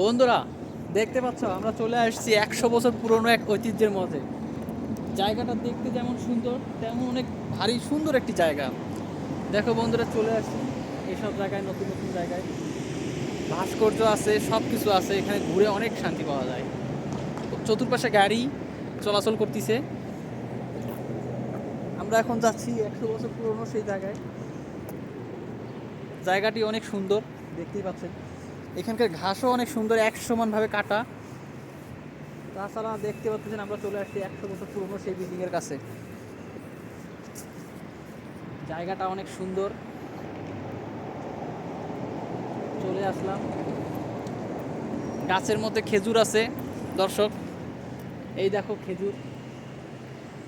বন্ধুরা, দেখতে পাচ্ছ, আমরা চলে আসছি একশো বছর পুরনো এক ঐতিহ্যের মধ্যে। জায়গাটা দেখতে যেমন সুন্দর, তেমন অনেক ভারী সুন্দর একটি জায়গা। দেখো বন্ধুরা, চলে আসছি। এইসব জায়গায়, নতুন নতুন জায়গায়। ভাস্কর্য আছে সব কিছু আছে, এখানে ঘুরে অনেক শান্তি পাওয়া যায়। চতুর্পাশে গাড়ি চলাচল করতেছে। আমরা এখন যাচ্ছি একশো বছর পুরনো সেই জায়গায়। জায়গাটি অনেক সুন্দর, দেখতেই পাচ্ছেন। এখানকার ঘাসও অনেক সুন্দর, এক সমানভাবে কাটা। তাছাড়া দেখতে পাচ্ছেন আমরা চলে আসছি একশো বছর পুরনো সেই বিল্ডিংয়ের কাছে। জায়গাটা অনেক সুন্দর। চলে আসলাম। গাছের মধ্যে খেজুর আছে, দর্শক। এই দেখো খেজুর।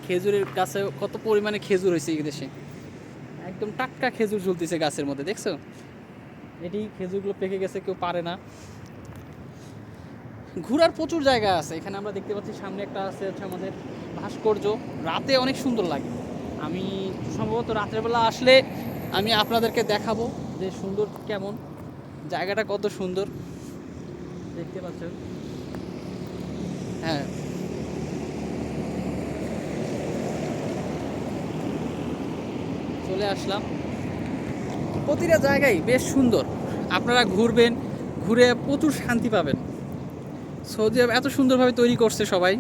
খেজুরের গাছে কত পরিমাণে খেজুর হয়েছে এই দেশে। একদম টাটকা খেজুর ঝুলতেছে গাছের মধ্যে, দেখছ? এটি খেজুরগুলো পেকে গেছে, কেউ পারে না। ঘোরার প্রচুর জায়গা আছে। এখানে আমরা দেখতে পাচ্ছি সামনে একটা আছে হচ্ছে আমাদের ভাস্কর্য। রাতে অনেক সুন্দর লাগে। আমি সম্ভবত রাতের বেলা আসলে আমি আপনাদেরকে দেখাবো যে সুন্দর কেমন, জায়গাটা কত সুন্দর। দেখতে পাচ্ছেন? হ্যাঁ। চলে আসলাম। প্রতিটা জায়গায় বেশ সুন্দর। আপনারা ঘুরবেন, ঘুরে প্রচুর শান্তি পাবেন। সৌদি আরব এত সুন্দরভাবে তৈরি করছে সবাই।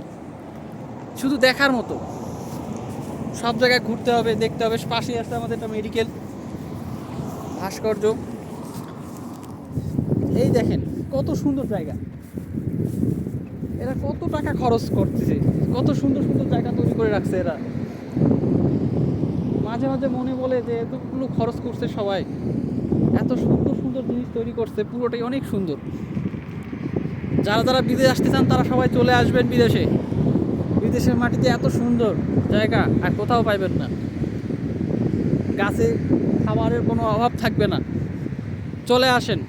শুধু দেখার মতো। সব জায়গায় ঘুরতে হবে, দেখতে হবে। পাশেই আছে আমাদের একটা মেডিকেল ভাস্কর্য। এই দেখেন, কত সুন্দর জায়গা। এরা কত টাকা খরচ করতেছে। কত সুন্দর সুন্দর জায়গা তৈরি করে রাখছে এরা। মাঝে মাঝে মনে বলে যে এতগুলো খরচ করছে সবাই। এত সুন্দর সুন্দর জিনিস তৈরি করছে, পুরোটাই অনেক সুন্দর। যারা যারা বিদেশ আসতে চান, তারা সবাই চলে আসবেন বিদেশে। বিদেশের মাটিতে এত সুন্দর জায়গা, আর কোথাও পাইবেন না। গাছে খাবারের কোনো অভাব থাকবে না। চলে আসেন।